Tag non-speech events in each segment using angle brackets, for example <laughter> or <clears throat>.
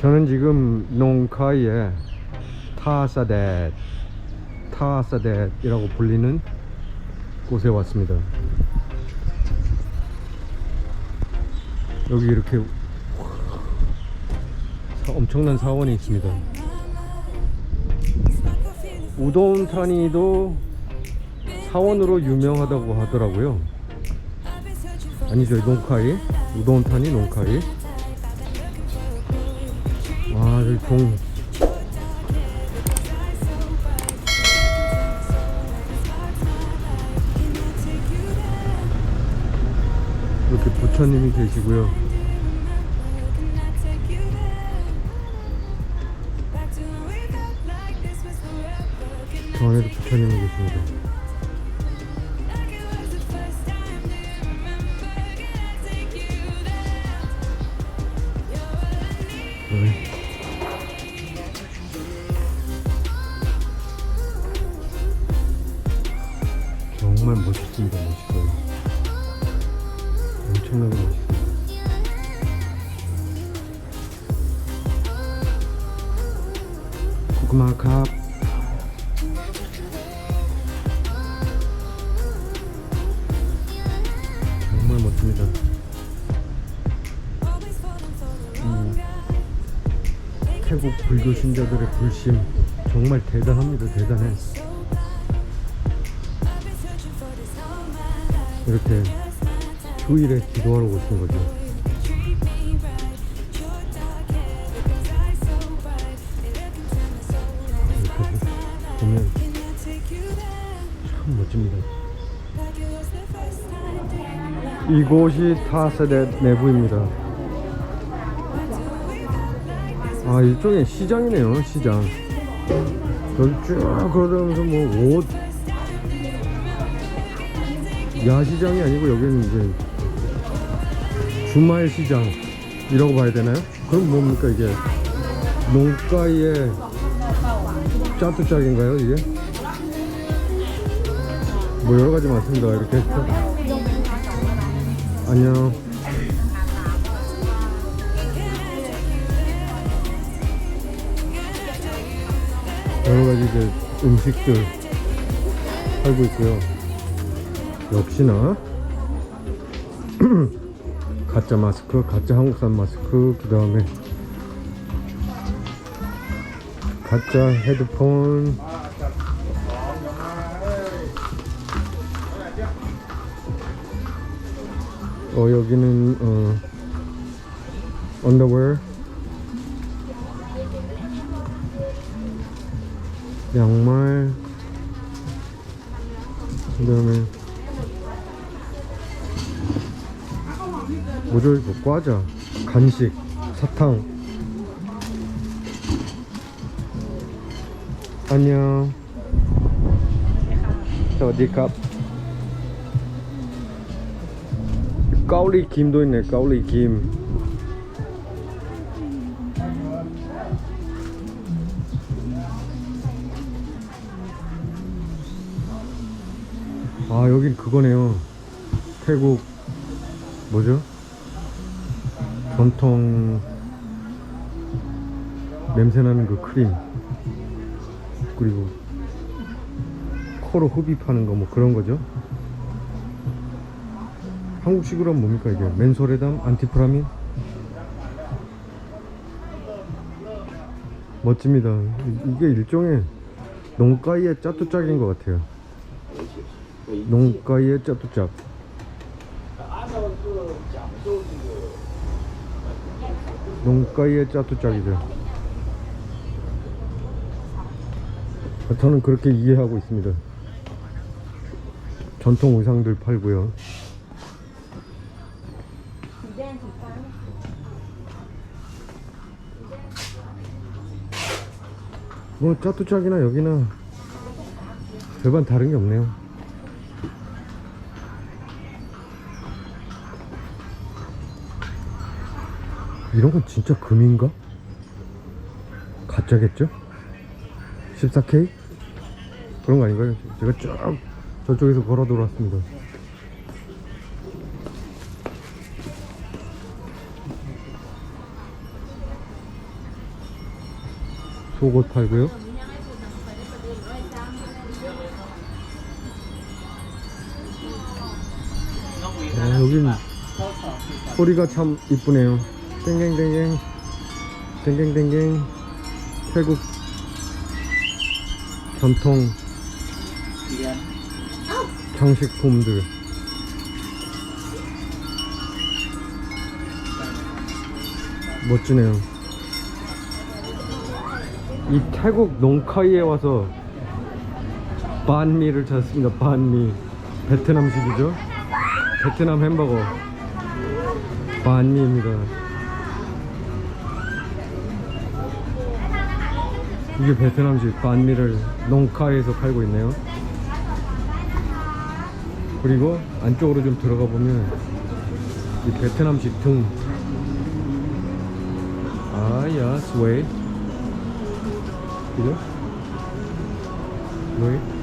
저는 지금 농카이에 타사댓 타사댓이라고 불리는 곳에 왔습니다. 여기 이렇게 사- 엄청난 사원이 있습니다. 우돈타니도 사원으로 유명하다고 하더라고요. 아니죠, 농카이. 우돈타니 농카이. 아, 여기 동. 이렇게 부처님이 계시고요. 저 안에도 부처님이 계십니다. 정말 멋있습니다, 멋있어요. 엄청나게 멋있습니다. 고구마 컵. 정말 멋집니다. 음, 태국 불교 신자들의 불심 정말 대단합니다. 대단해. 이렇게 휴일에 기도하러 오신 거죠. 이렇게 보면 참 멋집니다. 이곳이 타세대 내부입니다. 아 이쪽에 시장이네요 시장. 여기 쭉 걸어다니면서 뭐 옷 야시장이 아니고 여기는 이제 주말 시장이라고 봐야 되나요? 그럼 뭡니까 이게? 농가의 짜뚜짝인가요 이게? 뭐 여러 가지 많습니다. 이렇게 안녕. 여러 가지 이제 음식들 팔고 있고요 역시나. <clears throat> 가짜 마스크, 가짜 한국산 마스크, 그 다음에 가짜 헤드폰, 어 여기는 어 언더웨어, 양말, 그 다음에 이거 과자. 간식 사탕. 안녕. 사와디캅 까울리 김도 있네 까울리 김. 아, 여긴 그거네요. 태국, 뭐죠? 전통 냄새나는 그 크림 그리고 코로 흡입하는 거 뭐 그런 거죠? 한국식으로 하면 뭡니까 이게? 맨소레담 안티프라민? 멋집니다. 이- 이게 일종의 농가이의 짜뚜짝인 것 같아요. 농가이의 짜뚜짝 농가이의 짜뚜짝이죠. 저는 그렇게 이해하고 있습니다. 전통 의상들 팔고요. 뭐 짜뚜짝이나 여기나 별반 다른 게 없네요. 이런 건 진짜 금인가? 가짜겠죠? 14K? 그런 거 아닌가요? 제가 쭉 저쪽에서 걸어 들어왔습니다. 속옷 팔고요. 아, 여긴 소리가 참 이쁘네요. 땡땡땡땡, 땡땡땡땡, 태국 전통 장식품들. 멋지네요. 이 태국 농카이에 와서 반미를 찾았습니다. 반미. 베트남식이죠. 베트남 햄버거. 반미입니다. 이게 베트남식 반미를 농카이에서 팔고 있네요. 그리고 안쪽으로 좀 들어가 보면 이 베트남식 등. 아, 야, 스웨이. 그죠? 스웨이.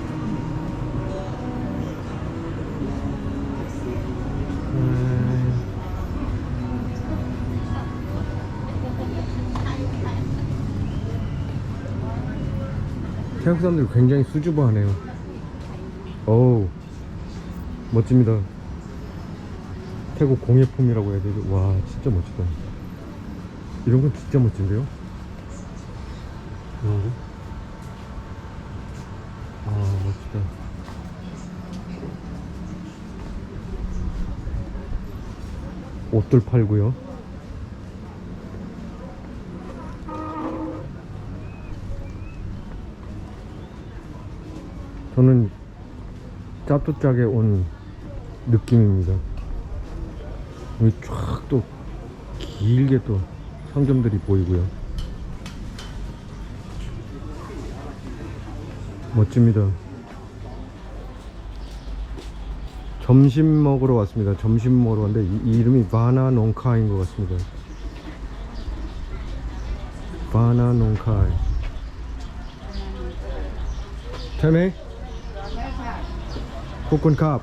태국 사람들이 굉장히 수줍어하네요. 어우, 멋집니다. 태국 공예품이라고 해야 되죠. 와, 진짜 멋지다. 이런 건 진짜 멋진데요? 거? 아, 멋지다. 옷들 팔고요. 저는 짜뚜짝에 온 느낌입니다. 여기 쫙 또 길게 또 상점들이 보이고요. 멋집니다. 점심 먹으러 왔습니다. 점심 먹으러 왔는데 이, 이 이름이 바나 농카인 것 같습니다. 바나 농카이. 테메? 코콘캅.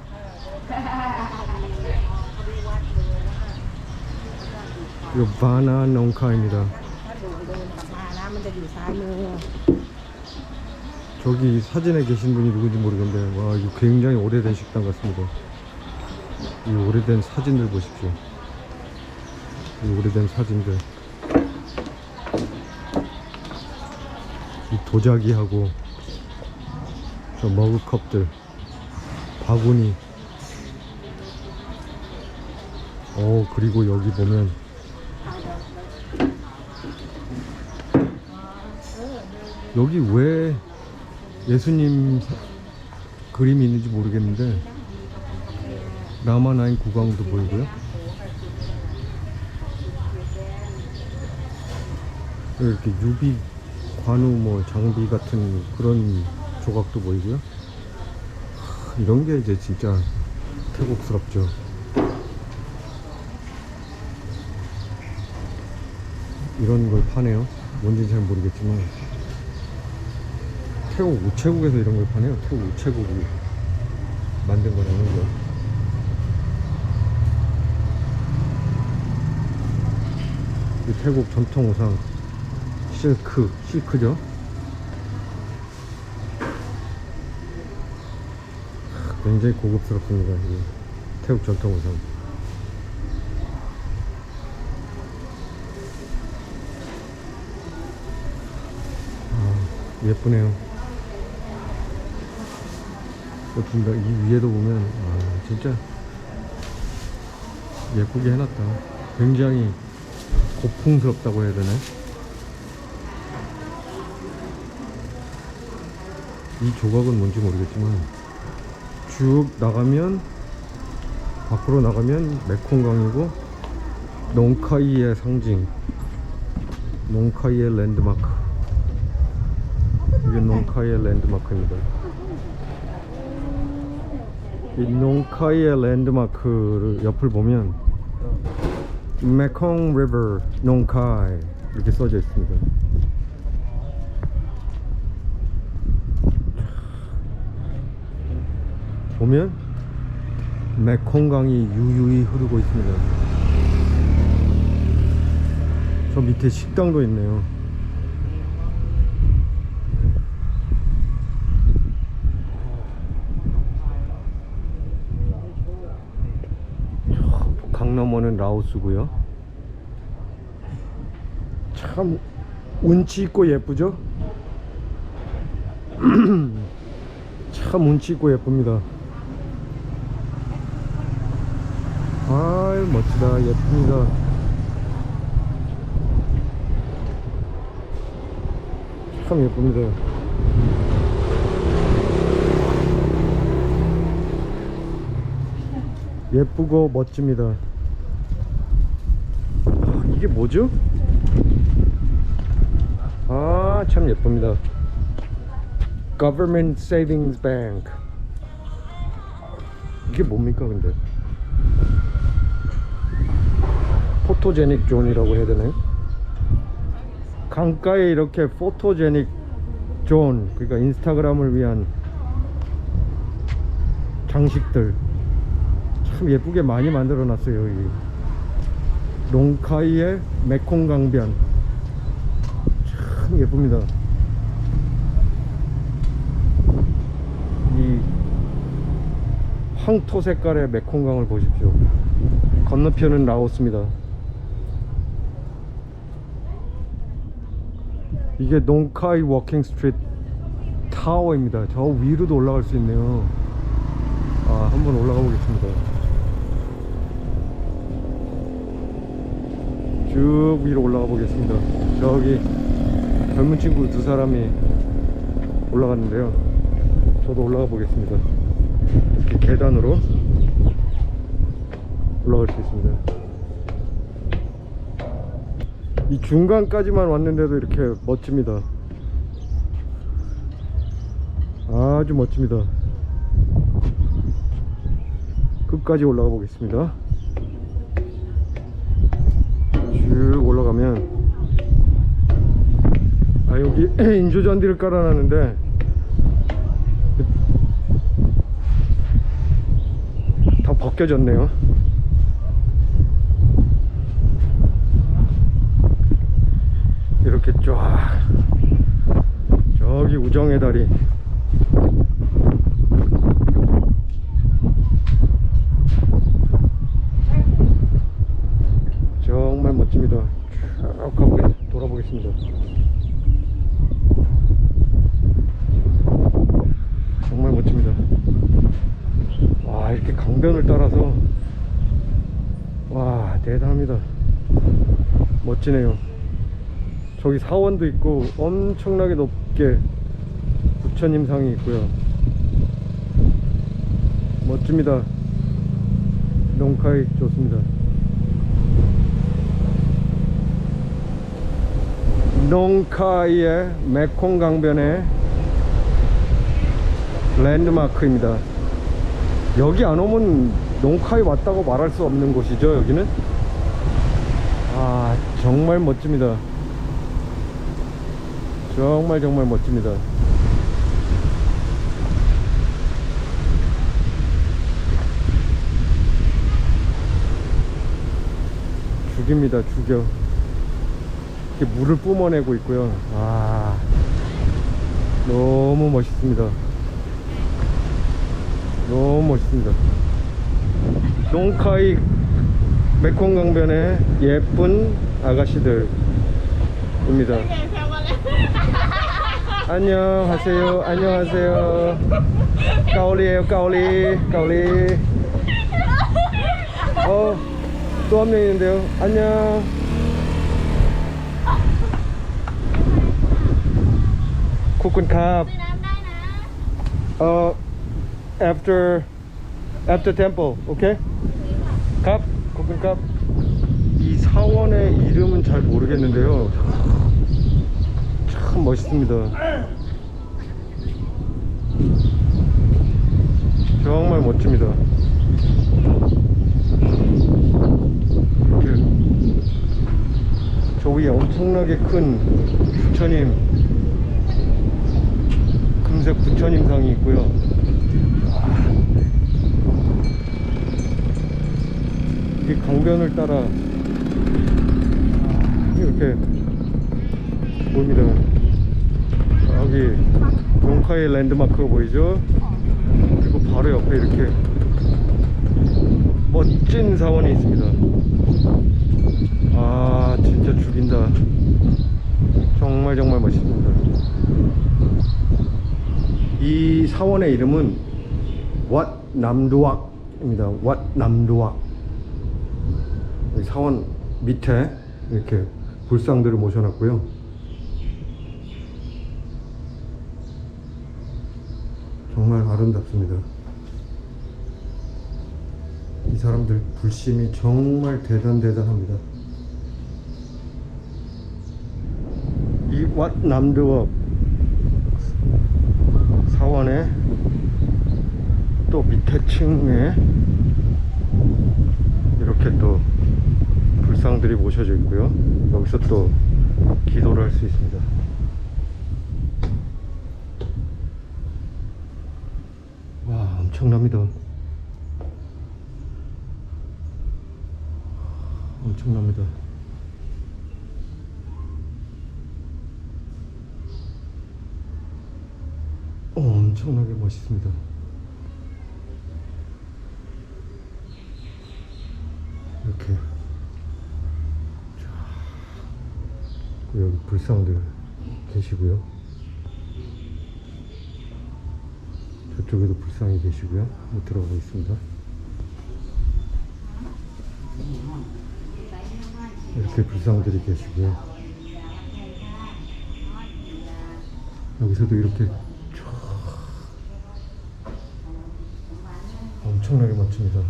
이거 바나 농카입니다. ถ้าหนูเดินกลับมานะมันจะอยู่ซ้ายมือ 저기 사진에 계신 분이 누군지 모르겠는데 와 이거 굉장히 오래된 식당 같습니다 이 오래된 사진들 보십시오 이 오래된 사진들 이 도자기하고 저 머그컵들 바구니 어 그리고 여기 보면 여기 왜 예수님 사- 그림이 있는지 모르겠는데 라마나인 구강도 보이고요. 이렇게 유비 관우 뭐 장비 같은 그런 조각도 보이고요. 하, 이런 게 이제 진짜 태국스럽죠. 이런 걸 파네요. 뭔지 잘 모르겠지만 태국 우체국에서 이런 걸 파네요. 태국 우체국이 만든 거라는 거. 이 태국 전통 의상 실크, 실크죠. 굉장히 고급스럽습니다. 이 태국 전통 의상. 아, 예쁘네요. 예쁩니다. 이 위에도 보면 아 진짜 예쁘게 해놨다. 굉장히 고풍스럽다고 해야 되나? 이 조각은 뭔지 모르겠지만 쭉 나가면 밖으로 나가면 메콩강이고 농카이의 상징 농카이의 랜드마크 이게 농카이의 랜드마크입니다. 이 농카이의 랜드마크를 옆을 보면 메콩 리버 농카이 이렇게 써져 있습니다. 보면 메콩강이 유유히 흐르고 있습니다. 저 밑에 식당도 있네요. 강남원은 라오스고요. 참 운치 있고 예쁘죠? <clears throat> 참 운치 있고 예쁩니다. 아 멋지다 예쁩니다. 참 예쁩니다. 예쁘고 멋집니다. 아, 이게 뭐죠? 아, 참 예쁩니다. Government Savings Bank. 이게 뭡니까, 근데? 포토제닉 존이라고 해야 되나요? 강가에 이렇게 포토제닉 존, 그러니까 인스타그램을 위한 장식들. 참 예쁘게 많이 만들어 놨어요 여기. 롱카이의 메콩 강변. 참 예쁩니다. 이 황토 색깔의 메콩강을 보십시오. 건너편은 라오스입니다 이게 농카이 워킹 스트리트 타워입니다 저 위로도 올라갈 수 있네요 아, 한번 올라가 보겠습니다. 쭉 위로 올라가 보겠습니다. 저기 젊은 친구 두 사람이 올라갔는데요. 저도 올라가 보겠습니다. 이렇게 계단으로 올라갈 수 있습니다. 이 중간까지만 왔는데도 이렇게 멋집니다. 아주 멋집니다. 끝까지 올라가 보겠습니다. 쭉 올라가면 아 여기 <clears throat> 인조잔디를 깔아놨는데 다 벗겨졌네요. 이렇게 쫙 저기 우정의 다리 정말 멋집니다. 쭉 가보 돌아보겠습니다. 정말 멋집니다. 와 이렇게 강변을 따라서 와 대단합니다. 멋지네요. 저기 사원도 있고 엄청나게 높게 부처님 상이 있고요. 멋집니다. 농카이 좋습니다. 농카이의 메콩 강변의 랜드마크입니다. 여기 안 오면 농카이 왔다고 말할 수 없는 곳이죠, 여기는? 아, 정말 멋집니다. 정말 정말 멋집니다. 죽입니다, 죽여. 이렇게 물을 뿜어내고 있고요. 와, 너무 멋있습니다. 너무 멋있습니다. 농카이 메콩강변의 예쁜 아가씨들입니다. 안녕하세요. 안녕하세요. 까올리에요, 까올리. 까올리. 어, 또 한 명 있는데요. 안녕. 코쿤 캅. 어, after after temple, okay? 캅, 코쿤 캅. 이 사원의 이름은 잘 모르겠는데요. 참 멋있습니다. 정말 멋집니다. 이렇게 저 위에 엄청나게 큰 부처님 금색 부처님 상이 있고요. 이게 강변을 따라 이렇게 보입니다. 여기 용카의 랜드마크가 보이죠? 그리고 바로 옆에 이렇게 멋진 사원이 있습니다. 아, 진짜 죽인다. 정말 정말 멋있습니다. 이 사원의 이름은 왓 남도악입니다. 왓 남도악. 이 사원 밑에 이렇게 불상들을 모셔놨고요. 정말 아름답습니다. 이 사람들 불심이 정말 대단 대단합니다. 이왓 남도악 사원의 또 밑에 층에 이렇게 또 불상들이 모셔져 있고요. 여기서 또 기도를 할 수 있습니다. 와, 엄청납니다. 엄청납니다. 어, 엄청나게 멋있습니다. 이렇게 여기 불상들 계시고요. 저쪽에도 불상이 계시고요. 뭐 들어가고 있습니다. 이렇게 불상들이 계시고요. 여기서도 이렇게 쫙 엄청나게 멋집니다.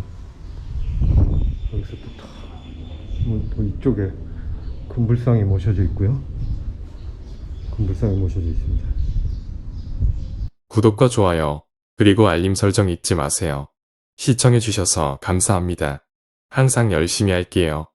여기서 또, 다, 뭐, 또 이쪽에 금불상이 모셔져 있고요. 금불상이 모셔져 있습니다. 구독과 좋아요, 그리고 알림 설정 잊지 마세요. 시청해주셔서 감사합니다. 항상 열심히 할게요.